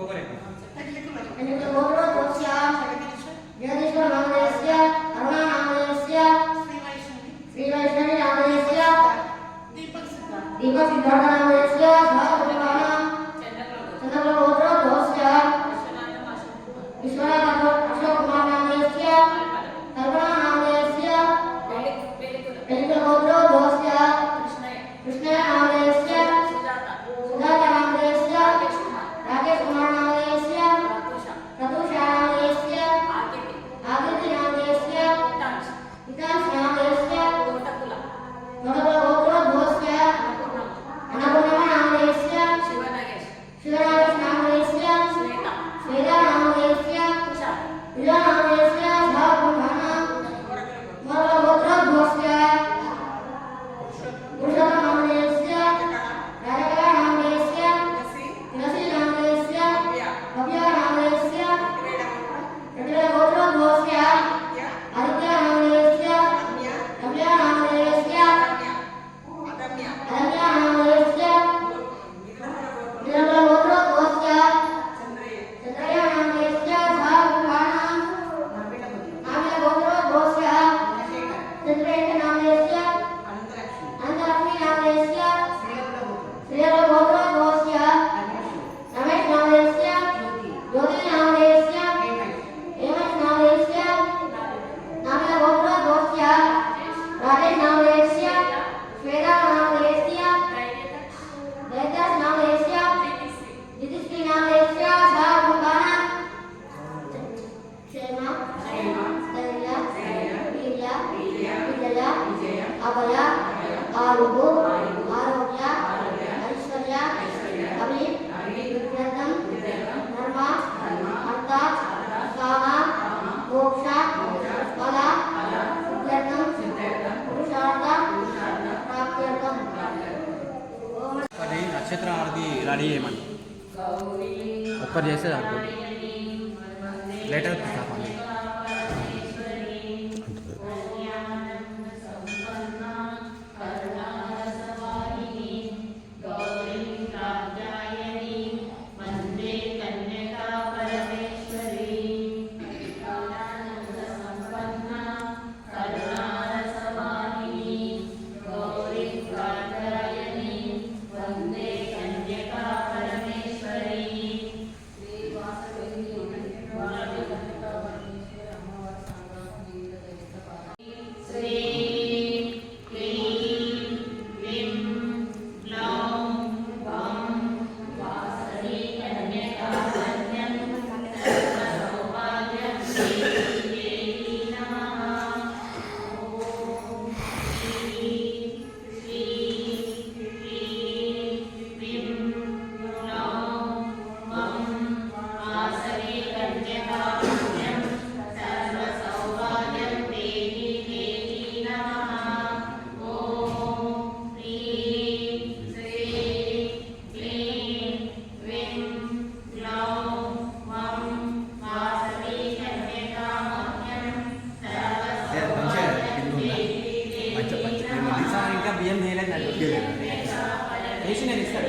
ここで。రెడీ చేయమని ఒక్కరు చేస్తే లేటర్ ఇంకా బియ్యం చేయలేదు వేసి నేను ఇస్తాను.